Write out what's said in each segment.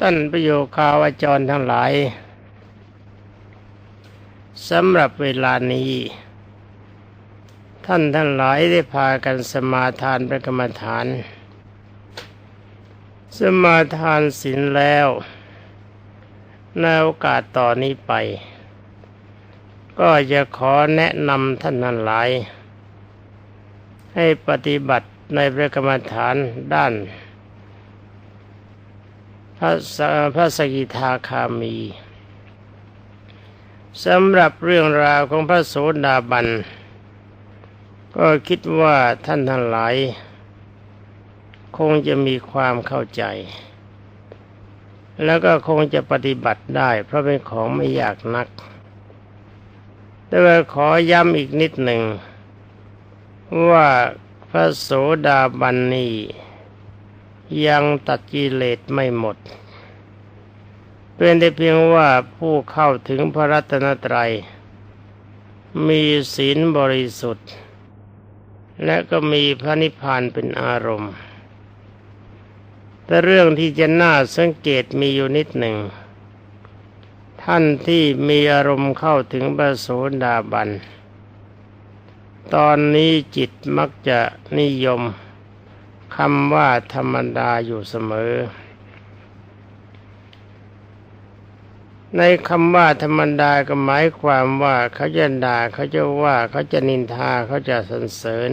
ท่านประโยคาวาจรทั้งหลายสำหรับเวลานี้ ท่านทั้งหลายได้พากันสมาทานพระกรรมฐาน สมาทานศีลแล้วในโอกาสต่อนนี้ไป ก็จะขอแนะนำท่านทั้งหลาย ให้ปฏิบัติในพระกรรมฐานด้าน พระพระสกิทาคามีสำหรับเรื่องราวของพระโสดาบัน ก็คิดว่าท่านทั้งหลาย คงจะมีความเข้าใจ แล้วก็คงจะปฏิบัติได้ เพราะเป็นของไม่ยากนัก แต่ว่าขอย้ำอีกนิดหนึ่ง ว่าพระโสดาบันนี้ ยังตัดกิเลสไม่หมด เป็นแต่เพียงว่าผู้เข้าถึงพระรัตนตรัย มีศีลบริสุทธิ์ และก็มีพระนิพพานเป็นอารมณ์ แต่เรื่องที่จะน่าสังเกตมีอยู่นิดหนึ่ง ท่านที่มีอารมณ์เข้าถึงพระโสดาบัน ตอนนี้จิตมักจะนิยม คำว่าธรรมดาอยู่เสมอ ในคำว่าธรรมดาก็หมายความว่าเขาจะด่าเขาจะว่าเขาจะนินทาเขาจะสรรเสริญ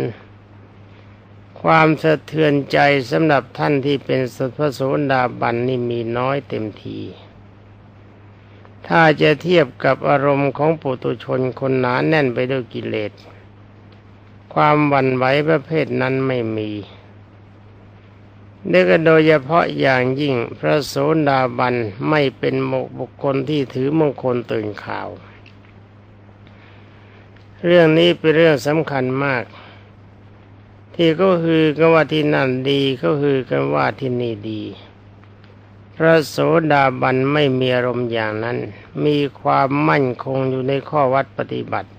ความสะเทือนใจสำหรับท่านที่เป็นสัพโสดาบันนี่มีน้อยเต็มทีถ้าจะเทียบกับอารมณ์ของปุตุชนคนหนาแน่นไปด้วยกิเลส ความหวั่นไหวประเภทนั้นไม่มี นี่ก็โดยเฉพาะอย่างยิ่งพระโสดาบันไม่เป็นมกบุคคลที่ถือมงคลตื่นข่าว เรื่องนี้เป็นเรื่องสำคัญมาก ที่ก็คือกันว่าที่นั่นดีก็คือกันว่าที่นี่ดี พระโสดาบันไม่มีอารมณ์อย่างนั้น มีความมั่นคงอยู่ในข้อวัดปฏิบัติ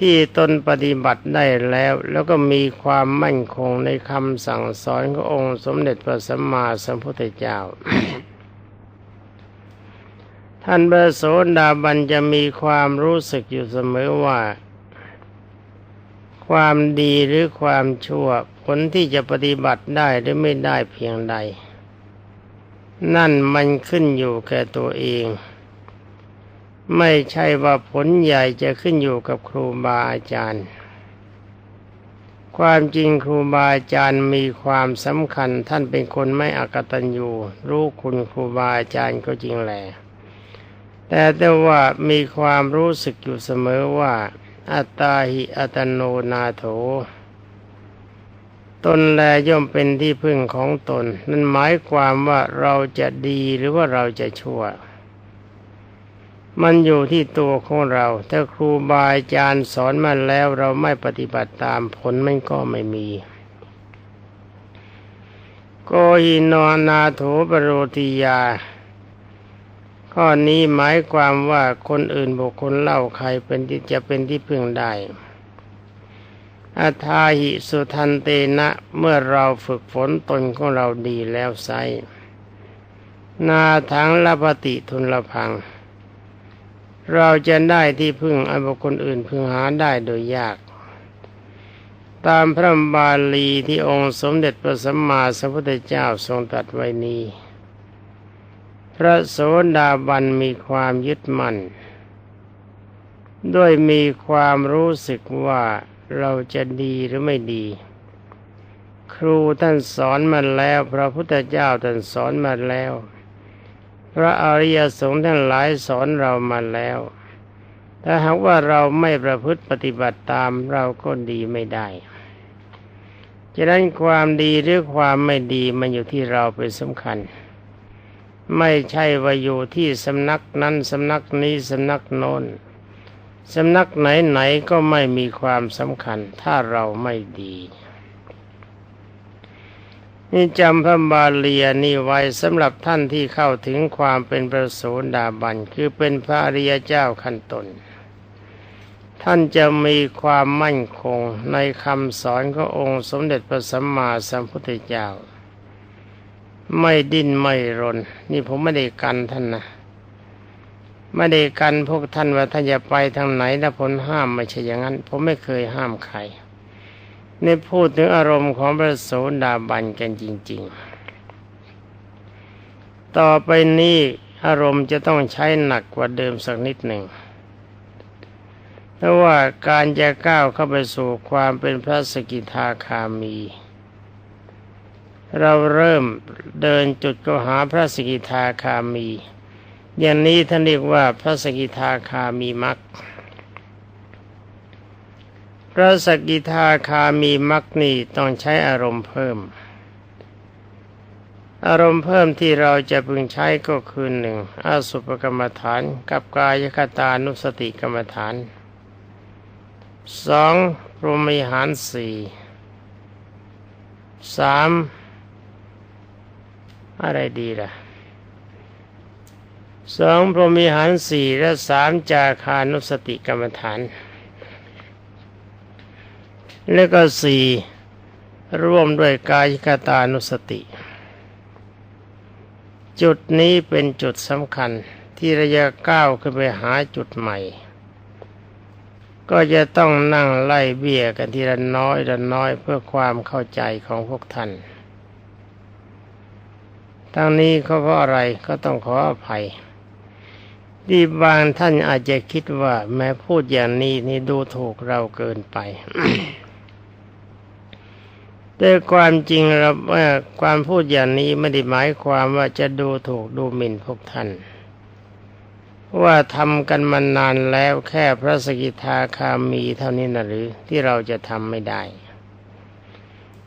ที่ตนปฏิบัติได้แล้วแล้วก็มีความมั่นคงในคำสั่งสอนขององค์สมเด็จพระสัมมาสัมพุทธเจ้า ท่านพระโสดาบันจะมีความรู้สึกอยู่เสมอว่า ความดีหรือความชั่ว ผลที่จะปฏิบัติได้หรือไม่ได้เพียงใด นั่นมันขึ้นอยู่แก่ตัวเอง ไม่ใช่ว่าผลใหญ่จะขึ้นอยู่กับครูบาอาจารย์ ความจริงครูบาอาจารย์มีความสำคัญท่านเป็นคนไม่อกตัญญูรู้คุณครูบาอาจารย์ก็จริงแหละแต่แต่ว่ามีความรู้สึกอยู่เสมอว่า อัตตาหิอัตโนนาโถ ตนแลย่อมเป็นที่พึ่งของตน นั่นหมายความว่าเราจะดีหรือว่าเราจะชั่ว มันอยู่ที่ตัวของเรา ถ้าครูบาอาจารย์สอนมาแล้วเราไม่ปฏิบัติตามผลมันก็ไม่มีโกหินอนาโถปโรติยา ข้อนี้หมายความว่าคนอื่นบุคคลเล่าใครเป็นที่จะเป็นที่พึ่งได้อาทาหิสุทันเตนะเมื่อเราฝึกฝนตนของเราดีแล้วไซนาทังละปฏิทุนละพัง เราจะได้ที่พึ่งอันบุคคลอื่นพึงหาได้โดยยาก ตามพระบาลีที่องค์สมเด็จพระสัมมาสัมพุทธเจ้าทรงตรัสไว้นี้ พระโสดาบันมีความยึดมั่น ด้วยมีความรู้สึกว่าเราจะดีหรือไม่ดี ครูท่านสอนมาแล้ว พระพุทธเจ้าท่านสอนมาแล้ว พระอริยสงฆ์ทั้งหลายสอนเรามาแล้ว ถ้าหากว่าเราไม่ประพฤติปฏิบัติตามเราก็ดีไม่ได้ฉะนั้นความดีหรือความไม่ดีมันอยู่ที่เราเป็นสำคัญ ไม่ใช่ว่าอยู่ที่สำนักนั้นสำนักนี้สำนักโน้นสำนักไหนไหนก็ไม่มีความสำคัญ ถ้าเราไม่ดี นี่จำพระบาลีนี่ไว้สำหรับท่านที่เข้าถึงความเป็นประโสดาบันคือเป็นพระอริยเจ้าขั้นตนท่านจะมีความมั่นคงในคำสอนขององค์สมเด็จพระสัมมาสัมพุทธเจ้า ไม่ดิ้นไม่รน นี่ผมไม่ได้กันท่านนะไม่ได้กันพวกท่านว่าท่านจะไปทางไหนแล้วผลห้ามไม่ใช่อย่างนั้น ผมไม่เคยห้ามใคร นี่พูดถึงอารมณ์ของพระโสดาบันกันจริง ๆ ต่อไปนี้อารมณ์จะต้องใช้หนักกว่าเดิมสักนิดหนึ่งเพราะว่าการจะก้าวเข้าไปสู่ความเป็นพระสกิทาคามี เราเริ่มเดินจุดก็หาพระสกิทาคามี อย่างนี้ท่านเรียกว่าพระสกิทาคามีมัก พระสกิทาคามีมักนี่ต้องใช้อารมณ์เพิ่ม อารมณ์เพิ่มที่เราจะพึงใช้ก็คือหนึ่งอสุปกรรมฐาน กับกายคตานุสติกรรมฐานสองพรหมิหารสี่สามอะไรดีล่ะสองพรหมิหารสี่และสามจาคานุสติกรรมฐาน แล้วก็สี่ร่วมด้วยกายคตานุสติ จุดนี้เป็นจุดสำคัญที่ระยะก้าวขึ้นไปหาจุดใหม่ ก็จะต้องนั่งไล่เบี้ยกันทีละน้อยละน้อยเพื่อความเข้าใจของพวกท่านทั้งนี้เขาเพราะอะไรก็ต้องขออภัยที่บางท่านอาจจะคิดว่าแม้พูดอย่างนี้นี่ดูถูกเราเกินไป แต่ความจริงเราว่าความพูดอย่างนี้ไม่ได้หมายความว่าจะดูถูกดูหมิ่นพวกท่าน ว่าทำกันมานานแล้วแค่พระสกิทาคามีเท่านี้นะหรือที่เราจะทำไม่ได้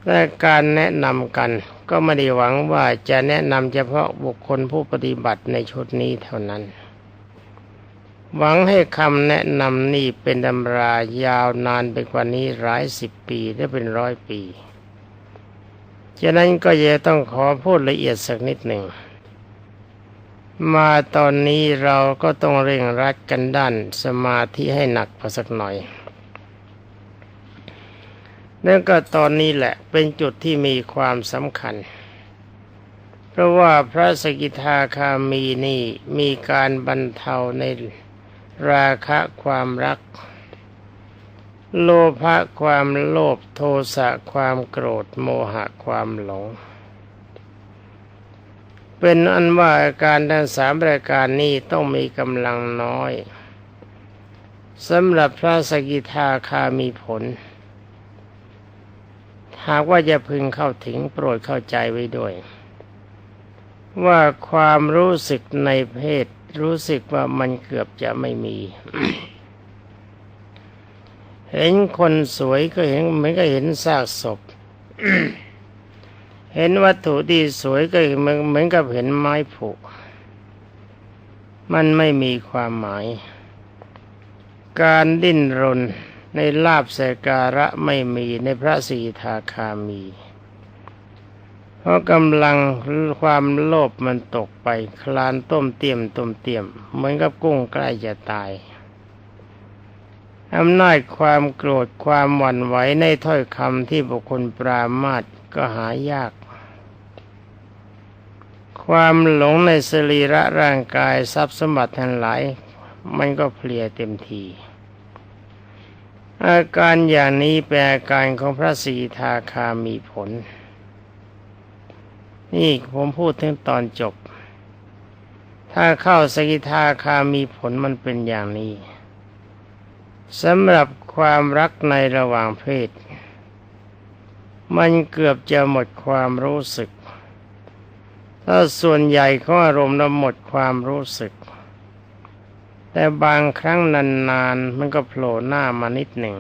และการแนะนำกันก็ไม่ได้หวังว่าจะแนะนำเฉพาะบุคคลผู้ปฏิบัติในชุดนี้เท่านั้น หวังให้คำแนะนำนี่เป็นตำรายาวนานไปกว่านี้หลายสิบปีได้เป็นร้อยปี ฉะนั้นก็จะต้องขอพูดละเอียดสักนิดหนึ่ง มาตอนนี้เราก็ต้องเร่งรัดกันด้านสมาธิให้หนักพอสักหน่อยนั่นก็ตอนนี้แหละเป็นจุดที่มีความสำคัญ เพราะว่าพระสกิทาคามีนี่มีการบรรเทาในราคะความรัก โลภะความโลภโทสะความโกรธโมหะความหลง เป็นอันว่าอาการทั้งสามรายการนี้ต้องมีกำลังน้อยสำหรับพระสกิทาคามีผล หากว่าจะพึงเข้าถึงโปรดเข้าใจไว้ด้วย ว่าความรู้สึกในเพศรู้สึกว่ามันเกือบจะไม่มี เห็นคนสวยก็เห็นเหมือนก็เห็นซากศพ เห็นวัตถุที่สวยก็เหมือนกับเห็นไม้ผุ มันไม่มีความหมาย การดิ้นรนในลาบสการะไม่มีในพระสีทาคามี เพราะกำลังความโลภมันตกไป คลานต้มเตียมต้มเตียม เหมือนกับกุ้งใกล้จะตาย อำนาจความโกรธความหวั่นไหวในถ้อยคำที่บุคคลปรามาตก็หายาก ความหลงในสรีระร่างกายทรัพย์สมบัติทั้งหลาย มันก็เพลียเต็มทีอาการอย่างนี้เป็นอาการของพระสีทาคามีผล นี่ผมพูดถึงตอนจบ ถ้าเข้าสกิทาคามีผลมันเป็นอย่างนี้ สำหรับความรักในระหว่างเพศ มันเกือบจะหมดความรู้สึก ถ้าส่วนใหญ่ขออารมณ์เราหมดความรู้สึก แต่บางครั้งนานๆ มันก็โผล่หน้ามานิดหนึ่ง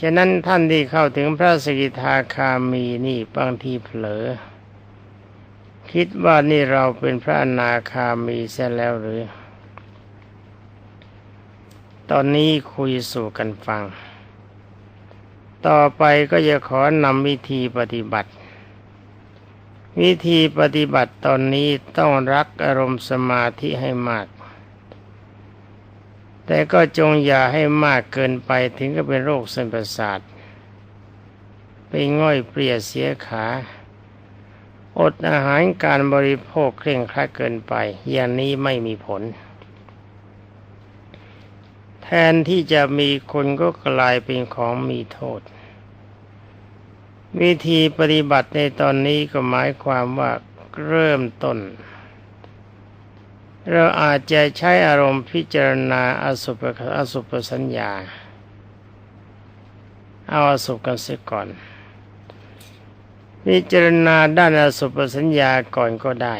ฉะนั้นท่านที่เข้าถึงพระสกิทาคามีนี่บางทีเผลอ คิดว่านี่เราเป็นพระอนาคามีเสียแล้วหรือ ตอนนี้คุยสู่กันฟัง ต่อไปก็จะขอนำวิธีปฏิบัติ วิธีปฏิบัติตอนนี้ต้องรักอารมณ์สมาธิให้มาก แต่ก็จงอย่าให้มากเกินไปถึงกับเป็นโรคเส้นประสาท ไปง่อยเปลี่ยเสียขา อดอาหารการบริโภคเคร่งครัดเกินไป อย่างนี้ไม่มีผล แทนที่จะมีคนก็กลายเป็นของมีโทษ วิธีปฏิบัติในตอนนี้ก็หมายความว่าเริ่มต้น เราอาจจะใช้อารมณ์พิจารณาอสุปอสุปสัญญา เอาอสุปกันเสียก่อนพิจารณาด้านอสุปสัญญาก่อนก็ได้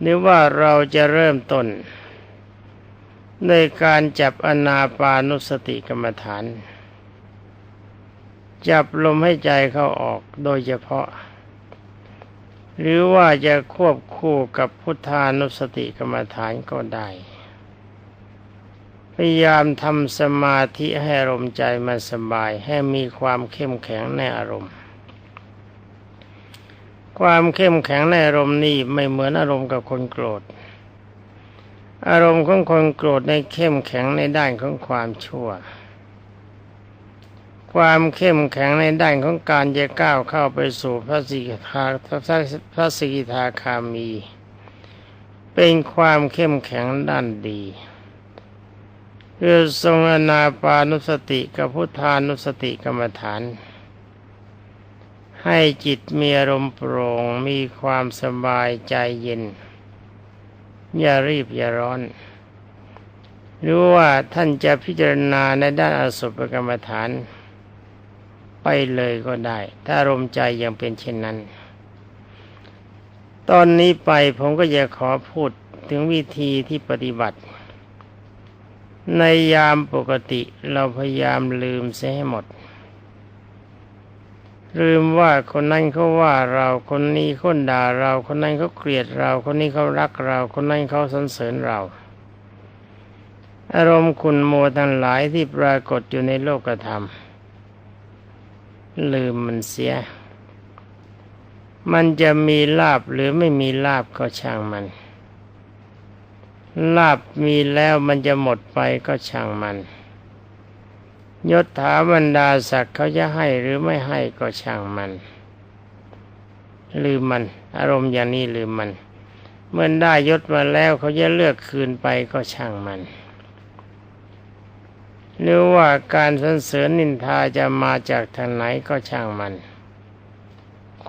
หรือว่าเราจะเริ่มต้น ในการจับอนาปานุสติกรรมฐาน จับลมให้ใจเข้าออกโดยเฉพาะ หรือว่าจะควบคู่กับพุทธานุสติกรรมฐานก็ได้ พยายามทำสมาธิให้อารมณ์ใจมันสบายให้มีความเข้มแข็งในอารมณ์ ความเข้มแข็งในอารมณ์นี่ไม่เหมือนอารมณ์กับคนโกรธ อารมณ์ของคนโกรธในเข้มแข็งในด้านของความชั่ว ความเข้มแข็งในด้านของการจะก้าวเข้าไปสู่พระสิกขาพระสิกทาคามี เป็นความเข้มแข็งด้านดีคือทรงอนาปานุสติกับพุทธานุสติกรรมฐาน ให้จิตมีอารมณ์โปร่งมีความสบายใจเย็น อย่ารีบอย่าร้อน หรือว่าท่านจะพิจารณาในด้านอสุภกรรมฐาน ไปเลยก็ได้ ถ้ารมใจยังเป็นเช่นนั้น ตอนนี้ไปผมก็จะขอพูดถึงวิธีที่ปฏิบัติ ในยามปกติเราพยายามลืมเสียให้หมด ลืมว่าคนนั้นเขาว่าเราคนนี้คนด่าเราคนนั้นเขาเกลียดเรา คนนี้เขารักเรา คนนั้นเขาสรรเสริญเรา อารมณ์คุณโมทั้งหลายที่ปรากฏอยู่ในโลกธรรม ลืมมันเสีย มันจะมีลาบหรือไม่มีลาบก็ช่างมัน ลาบมีแล้วมันจะหมดไปก็ช่างมัน ยศถาบรรดาศักดิ์เขาจะให้หรือไม่ให้ก็ช่างมัน ลืมมัน อารมณ์อย่างนี้ลืมมัน เมื่อได้ยศมาแล้วเขาจะเลือกคืนไปก็ช่างมันหรือว่าการสรรเสริญนินทาจะมาจากทางไหนก็ช่างมัน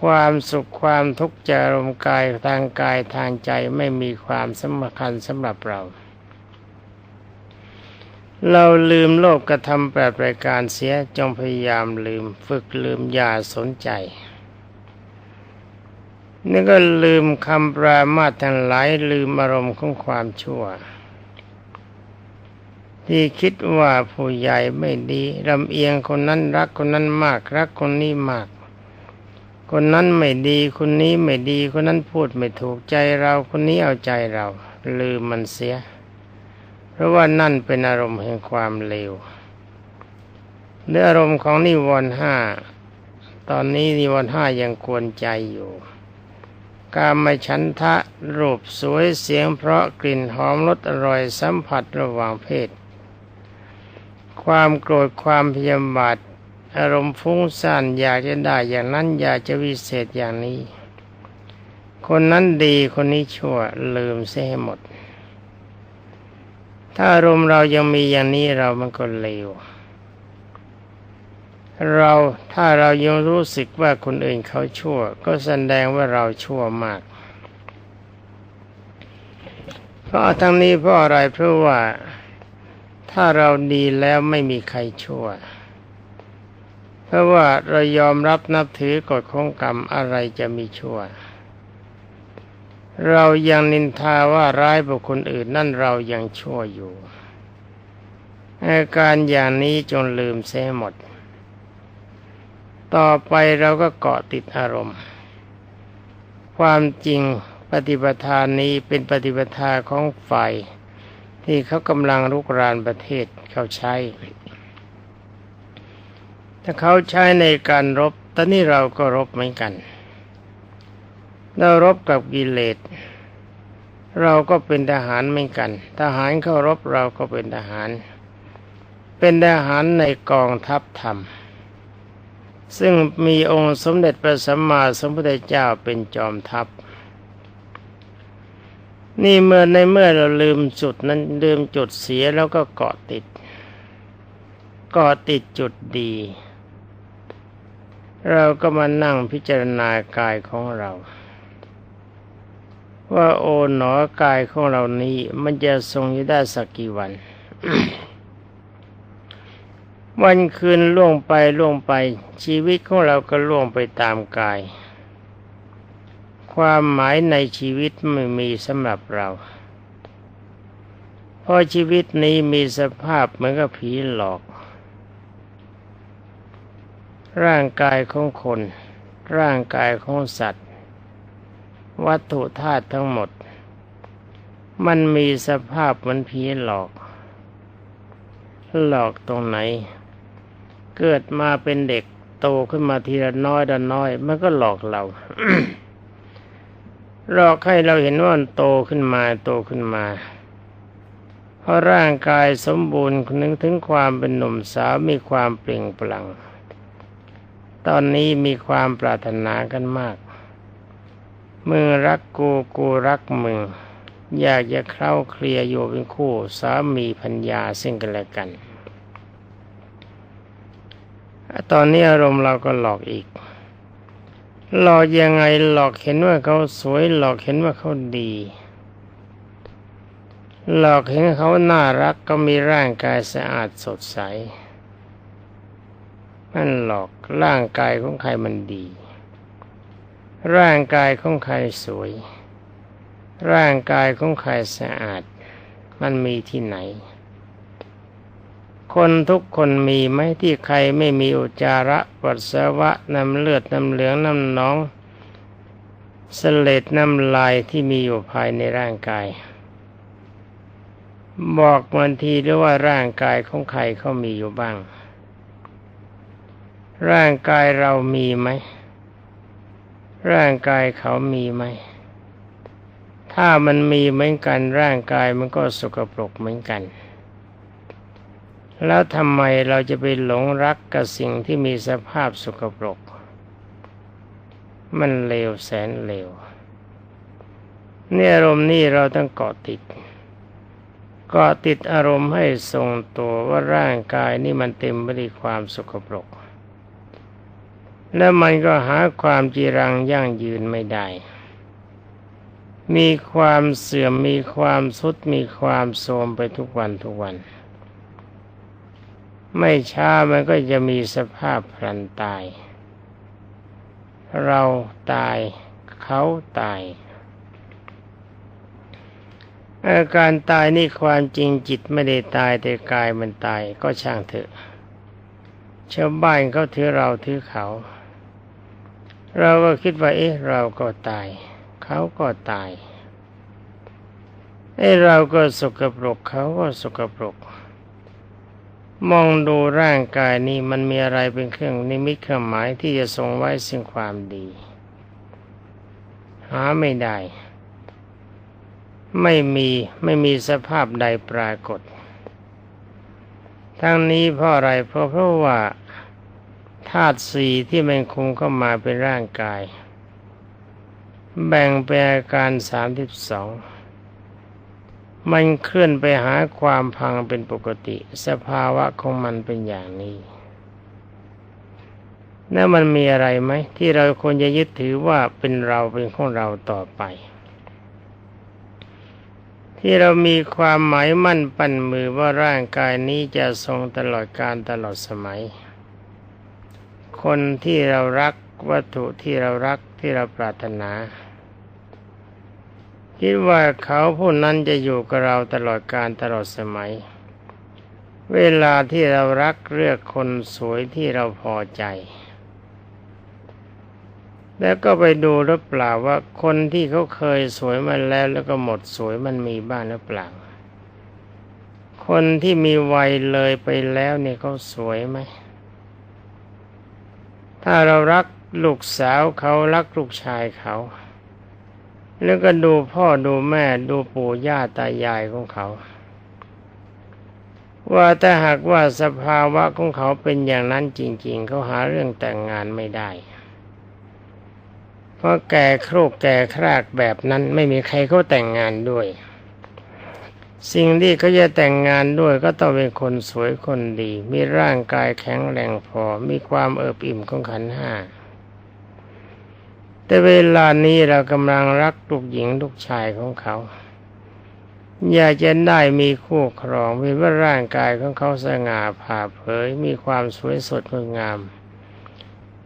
ความสุขความทุกข์จะรมกายทางกายทางใจไม่มีความสำคัญสำหรับเรา เราลืมโลกกระทำแปดรายการเสียจงพยายามลืม ฝึกลืมอย่าสนใจนี่ก็ลืมคำปรามาททั้งหลายลืมอารมณ์ของความชั่ว ที่คิดว่าผู้ใหญ่ไม่ดีลำเอียงคนนั้นรักคนนั้นมาก รักคนนี้มาก คนนั้นไม่ดีคนนี้ไม่ดีคนนั้นพูดไม่ถูกใจเราคนนี้เอาใจเรา ลืมมันเสีย เพราะว่านั่นเป็นอารมณ์แห่งความเลวเนื้ออารมณ์ของนิวรณ์ห้าตอนนี้นิวรณ์ห้ายังกวนใจอยู่ การมาฉันทะรูปสวยเสียงเพราะกลิ่นหอมรสอร่อยสัมผัสระหว่างเพศ ความโกรธความพยาบาทอารมณ์ฟุ้งซ่านอยากจะได้อย่างนั้นอยากจะวิเศษอย่างนี้ คนนั้นดีคนนี้ชั่วลืมเสียหหมด ถ้าอารมณ์เรายังมีอย่างนี้เรามันก็เลว เราถ้าเรายังรู้สึกว่าคนอื่นเขาชั่ว ก็แสดงว่าเราชั่วมาก เพราะทั้งนี้เพราะอะไรเพราะว่าถ้าเราดีแล้วไม่มีใครชั่ว เพราะว่าเรายอมรับนับถือกฎของกรรมอะไรจะมีชั่ว เรายังนินทาว่าร้ายบุคคลอื่นนั่นเรายังชั่วอยู่อาการอย่างนี้จงลืมเสียหมด ต่อไปเราก็เกาะติดอารมณ์ ความจริงปฏิปทานนี้เป็นปฏิปทาของฝ่ายที่เขากำลังรุกรานประเทศเขาใช้ ถ้าเขาใช้ในการรบตอนนี้เราก็รบเหมือนกัน เรารบกับกิเลสเราก็เป็นทหารเหมือนกัน ทหารเข้ารบเราก็เป็นทหาร เป็นทหารในกองทัพธรรม ซึ่งมีองค์สมเด็จพระสัมมาสัมพุทธเจ้าเป็นจอมทัพ นี่เมื่อในเมื่อเราลืมจุดนั้นลืมจุดเสียแล้วก็เกาะติดเกาะติดจุดดี เราก็มานั่งพิจารณากายของเรา ว่าโอ๋หนอกายของเรานี้มันจะทรงอยู่ได้สักกี่วัน วันคืนล่วงไปล่วงไป ชีวิตของเราก็ล่วงไปตามกาย ความหมายในชีวิตไม่มีสำหรับเรา เพราะชีวิตนี้มีสภาพเหมือนกับผีหลอก ร่างกายของคน ร่างกายของสัตว์ วัตถุธาตุทั้งหมด มันมีสภาพเหมือนผีหลอก หลอกตรงไหน เกิดมาเป็นเด็กโตขึ้นมาทีละน้อยละน้อย มันก็หลอกเราหลอกให้เราเห็นว่ามันโตขึ้นมาโตขึ้นมาเพราะร่างกายสมบูรณ์นึกถึงความเป็นหนุ่มสาวมีความเปล่งปลั่ง ตอนนี้มีความปรารถนากันมาก มึงรักกูกูรักมึง อยากจะเข้าเคลียร์อยู่เป็นคู่สามีพัญญาซึ่งกันและกัน ตอนนี้อารมณ์เราก็หลอกอีก หลอกยังไงหลอกเห็นว่าเขาสวยหลอกเห็นว่าเขาดี หลอกเห็นเขาน่ารักก็มีร่างกายสะอาดสดใสนั่นหลอกร่างกายของใครมันดี ร่างกายของใครสวย ร่างกายของใครสะอาด มันมีที่ไหน คนทุกคนมีไหมที่ใครไม่มีอุจาระปัสสาวะน้ำเลือดน้ำเหลืองน้ำหนองเสลดน้ำลายที่มีอยู่ภายในร่างกาย บอกมันทีด้วยว่าร่างกายของใครเขามีอยู่บ้าง ร่างกายเรามีไหม ร่างกายเขามีไหม ถ้ามันมีเหมือนกันร่างกายมันก็สกปรกเหมือนกัน แล้วทำไมเราจะไปหลงรักกับสิ่งที่มีสภาพสกปรก มันเลวแสนเลวเนี่ยอารมณ์นี่เราต้องเกาะติดเกาะติดอารมณ์ให้ทรงตัวว่าร่างกายนี่มันเต็มไปด้วยความสกปรก แล้วมันก็หาความจีรังยั่งยืนไม่ได้ มีความเสื่อมมีความสุดมีความโทรมไปทุกวันทุกวัน ไม่ช้ามันก็จะมีสภาพพลันตาย เราตายเขาตายอาการตายนี่ความจริงจิตไม่ได้ตายแต่กายมันตายก็ช่างเถอะชาวบ้านเขาถือเราถือเขา เราก็คิดว่า เอ๊ะ เราก็ตาย เขาก็ตายเอ้เราก็สกปรกเขาก็สกปรก มองดูร่างกายนี้มันมีอะไรเป็นเครื่องนิมิตเครื่องหมายที่จะทรงไว้สิ่งความดี หาไม่ได้ ไม่มีไม่มีสภาพใดปรากฏ ทั้งนี้เพราะอะไรเพราะเพราะว่า ธาตุสี่ที่มันคงเข้ามาเป็นร่างกาย แบ่งเป็นอาการสามสิบสองมันเคลื่อนไปหาความพังเป็นปกติ สภาวะของมันเป็นอย่างนี้แล้วมันมีอะไรไหมที่เราควรจะยึดถือว่าเป็นเราเป็นของเราต่อไป ที่เรามีความหมายมั่นปั้นมือว่าร่างกายนี้จะทรงตลอดการตลอดสมัย คนที่เรารักวัตถุที่เรารักที่เราปรารถนา คิดว่าเขาผู้นั้นจะอยู่กับเราตลอดการตลอดสมัย เวลาที่เรารักเลือกคนสวยที่เราพอใจ แล้วก็ไปดูหรือเปล่าว่าคนที่เขาเคยสวยมาแล้วแล้วก็หมดสวยมันมีบ้างหรือเปล่าคนที่มีวัยเลยไปแล้วเนี่ยเขาสวยไหม ถ้าเรารักลูกสาวเขารักลูกชายเขา แล้วก็ดูพ่อดูแม่ดูปู่ย่าตายายของเขา ว่าถ้าหากว่าสภาวะของเขาเป็นอย่างนั้นจริง ๆ เขาหาเรื่องแต่งงานไม่ได้ เพราะแก่ครกแก่ครากแบบนั้นไม่มีใครเขาแต่งงานด้วย สิ่งที่เขาจะแต่งงานด้วยก็ต้องเป็นคนสวยคนดี มีร่างกายแข็งแรงพอ มีความเอิบอิ่มของขันห้า แต่เวลานี้เรากำลังรักลูกหญิงลูกชายของเขา อยากจะได้มีคู่ครองมีว่าร่างกายของเขาสง่าผ่าเผย มีความสวยสดงดงาม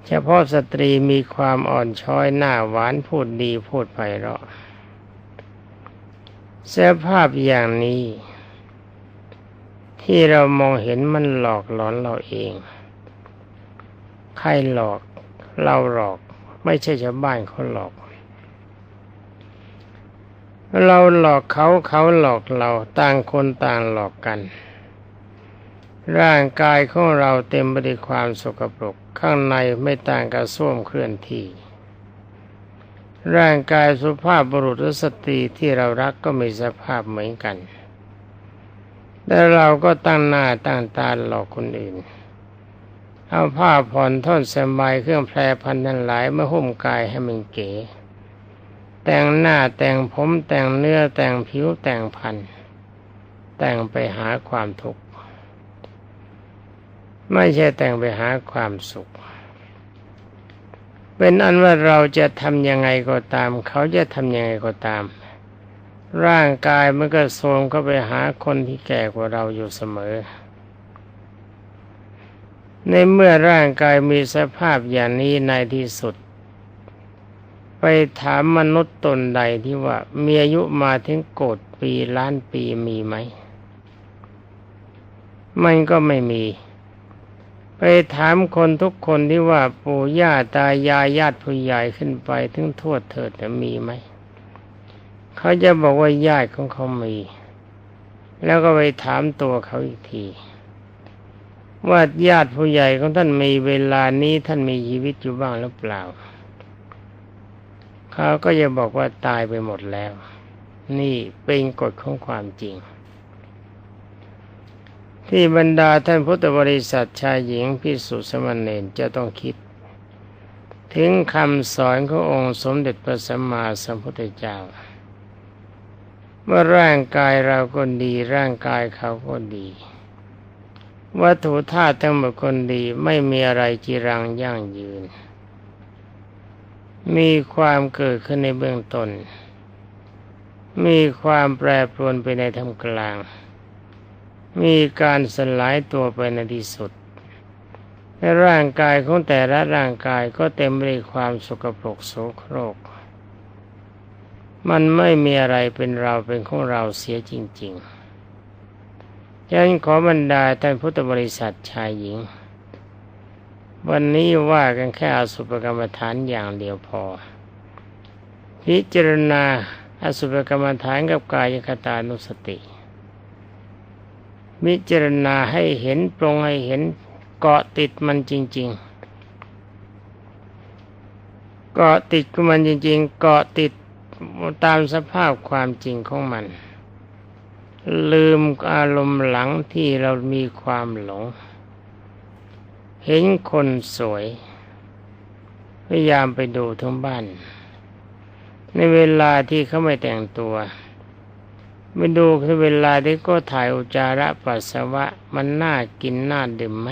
เฉพาะสตรีมีความอ่อนช้อยหน้าหวานพูดดีพูดไพเราะ สภาพอย่างนี้ ที่เรามองเห็นมันหลอกหลอนเราเอง ใครหลอกเราหลอก ไม่ใช่ชาวบ้านเขาหลอก เราหลอกเขาเขาหลอกเราต่างคนต่างหลอกกัน ร่างกายของเราเต็มไปด้วยความสกปรกข้างในไม่ต่างกับส้วมเคลื่อนที่ ร่างกายสุภาพบุรุษและสตรีที่เรารักก็มีสภาพเหมือนกันแต่เราก็ตั้งหน้าตั้งตาหลอกคนอื่น เอาผ้าผ่อนท่อนสบายเครื่องแพรพันนั้นหลายมาหุ้มกายให้มันเก๋ แต่งหน้าแต่งผมแต่งเนื้อแต่งผิวแต่งพัน แต่งไปหาความทุกข์ ไม่ใช่แต่งไปหาความสุข เป็นอันว่าเราจะทำยังไงก็ตาม เขาจะทำยังไงก็ตาม ร่างกายมันก็โทรมเข้าไปหาคนที่แก่กว่าเราอยู่เสมอ ในเมื่อร่างกายมีสภาพอย่างนี้ในที่สุด ไปถามมนุษย์ตนใดที่ว่ามีอายุมาถึงโกดปีล้านปีมีไหม มันก็ไม่มี ไปถามคนทุกคนที่ว่าปู่ย่าตายายญาติผู้ใหญ่ขึ้นไปถึงทวดเถิดจะมีไหม เขาจะบอกว่าญาติของเขามี แล้วก็ไปถามตัวเขาอีกที ว่าญาติผู้ใหญ่ของท่านมีเวลานี้ท่านมีชีวิตอยู่บ้างหรือเปล่า เขาก็จะบอกว่าตายไปหมดแล้ว นี่เป็นกฎของความจริง ที่บรรดาท่านพุทธบริษัทชายหญิงพิสุสมณเณรจะต้องคิด ถึงคำสอนขององค์สมเด็จพระสัมมาสัมพุทธเจ้าเมื่อร่างกายเราก็ดีร่างกายเขาก็ดี วัตถุธาตุทั้งหมดคนดีไม่มีอะไรจีรังยั่งยืน มีความเกิดขึ้นในเบื้องต้นมีความแปรปรวนไปในทำกลาง มีการสลายตัวไปในที่สุดและร่างกายของแต่ละร่างกายก็เต็มไปด้วยความสกปรกโสโครก มันไม่มีอะไรเป็นเราเป็นของเราเสียจริงๆฉะนั้นขอบรรดาท่านพุทธบริษัทชายหญิง วันนี้ว่ากันแค่อสุภกรรมฐานอย่างเดียวพอ พิจารณาอสุภกรรมฐานกับกายคตานุสติ พิจารณาให้เห็นปรงให้เห็นเกาะติดมันจริง ๆ เกาะติดกับมันจริง ๆ เกาะติดตามสภาพความจริงของมัน ลืมอารมณ์หลังที่เรามีความหลง เห็นคนสวย พยายามไปดูทั้งบ้าน ในเวลาที่เขาไม่แต่งตัว ไปดูคือเวลาที่ก็ถ่ายอุจจาระปัสสาวะ มันน่ากินน่าดื่มไหม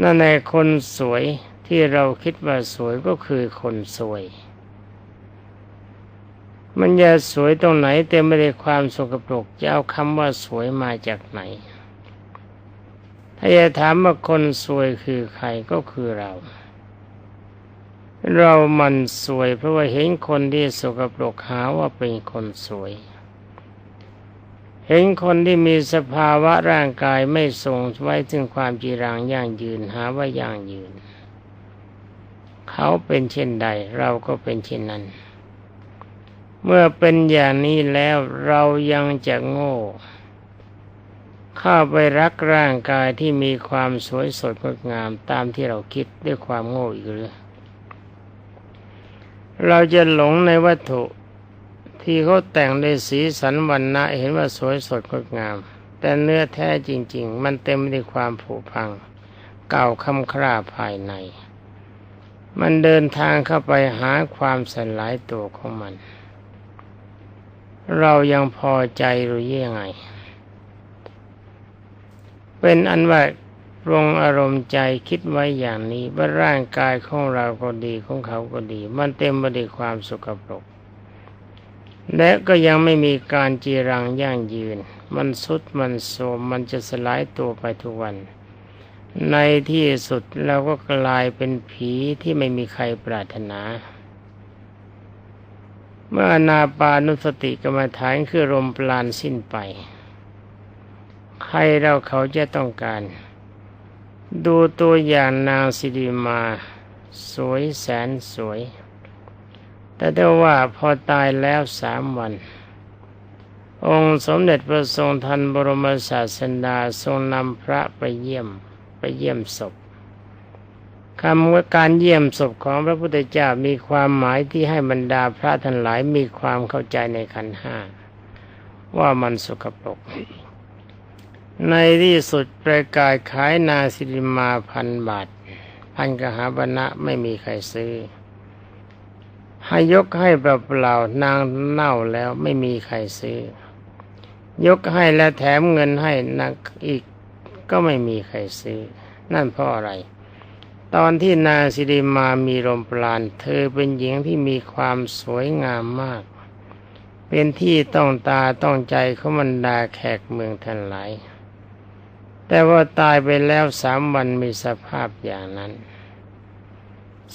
นั่นในคนสวยที่เราคิดว่าสวยก็คือคนสวย มันจะสวยตรงไหนเต็มไปด้วยความสกปรกจะเอาคำว่าสวยมาจากไหน ถ้าจะถามว่าคนสวยคือใครก็คือเรา เรามันสวยเพราะว่าเห็นคนที่สกปรกหาว่าเป็นคนสวย เห็นคนที่มีสภาวะร่างกายไม่ทรงไว้ถึงความจีรังยั่งยืนหาว่ายั่งยืน เขาเป็นเช่นใด เราก็เป็นเช่นนั้น เมื่อเป็นอย่างนี้แล้วเรายังจะโง่เข้าไปรักร่างกายที่มีความสวยสดงดงามตามที่เราคิดด้วยความโง่อีกหรือ เราจะหลงในวัตถุที่เขาแต่งด้วยสีสันวันนะเห็นว่าสวยสดงดงาม แต่เนื้อแท้จริง ๆ มันเต็มไปด้วยความผุพัง เก่าคำคร่าภายใน มันเดินทางเข้าไปหาความสลายตัวของมัน เรายังพอใจหรือยังไง เป็นอันว่า ปรงอารมณ์ใจคิดไว้อย่างนี้ว่าร่างกายของเราก็ดีของเขาก็ดี มันเต็มไปด้วยความสกปรก และก็ยังไม่มีการจีรังยั่งยืน มันสุดมันโสมมันจะสลายตัวไปทุกวัน ในที่สุดเราก็กลายเป็นผีที่ไม่มีใครปรารถนา เมื่ออนาปานุสติกรรมฐานคือลมปราณสิ้นไป ใครเราเขาจะต้องการ ดูตัวอย่างนางสิริมา สวยแสนสวย แต่ได้ว่าพอตายแล้วสามวัน องค์สมเด็จพระทรงทันบรมศาสดาทรงนำพระไปเยี่ยมไปเยี่ยมศพคำว่าการเยี่ยมศพของพระพุทธเจ้ามีความหมายที่ให้บรรดาพระทั้งหลายมีความเข้าใจในขันห้าว่ามันสกปรก ในที่สุดประกาศขายนาสิริมาพันบาท พันกหาบณะไม่มีใครซื้อ ให้ยกให้เปล่าๆนางเน่าแล้วไม่มีใครซื้อ ยกให้แล้วแถมเงินให้นักอีกก็ไม่มีใครซื้อ นั่นเพราะอะไร ตอนที่นางสิริมามีลมปราณเธอเป็นหญิงที่มีความสวยงามมาก เป็นที่ต้องตาต้องใจของบรรดาแขกเมืองทั้งหลาย แต่ว่าตายไปแล้วสามวันมีสภาพอย่างนั้น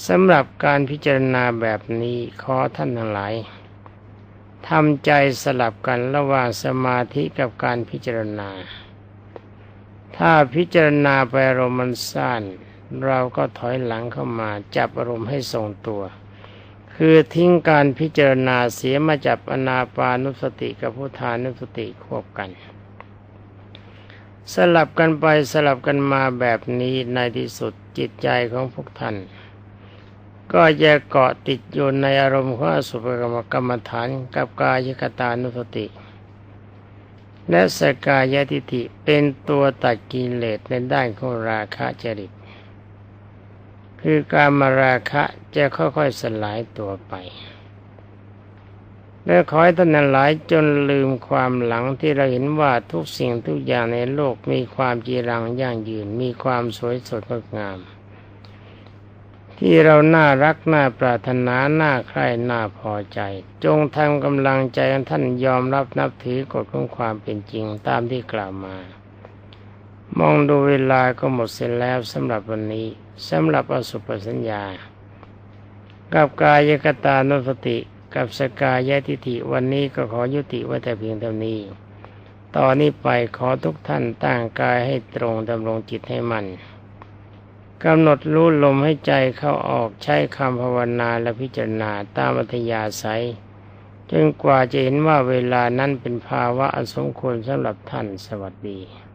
สำหรับการพิจารณาแบบนี้ขอท่านทั้งหลายทำใจสลับกันระหว่างสมาธิกับการพิจารณา ถ้าพิจารณาไปอารมณ์มันสั้นเราก็ถอยหลังเข้ามาจับอารมณ์ให้ทรงตัว คือทิ้งการพิจารณาเสียมาจับอนาปานุสติกับพุทธานุสติควบกัน สลับกันไปสลับกันมาแบบนี้ในที่สุดจิตใจของพวกท่าน ก็จะเกาะติดอยู่ในอารมณ์ของอสุภกรรมกรรมฐานกับกายกตานุสติ และสกายทิฏฐิเป็นตัวตัดกิเลสในด้านของราคะจริต คือการมาราคะจะค่อยๆสลายตัวไป และขอให้ท่านหลายจนลืมความหลังที่เราเห็นว่าทุกสิ่งทุกอย่างในโลกมีความจีรังยั่งยืน มีความสวยสดงดงาม ที่เราน่ารักน่าปรารถนาน่าใคร่น่าพอใจ จงทำกำลังใจท่านยอมรับนับถือกฎของความเป็นจริงตามที่กล่าวมา มองดูเวลาก็หมดเสร็จแล้วสำหรับวันนี้สำหรับอสุปสัญญา กับกายกตานุสติ กับสกายทิฏฐิวันนี้ก็ขอยุติไว้แต่เพียงเท่านี้ ตอนนี้ไปขอทุกท่านตั้งกายให้ตรงดำรงจิตให้มันกำหนดรู้ลมให้ใจเข้าออกใช้คำภาวนาและพิจารณาตามอัธยาศัยจนกว่าจะเห็นว่าเวลานั้นเป็นภาวะอสมควรสำหรับท่านสวัสดี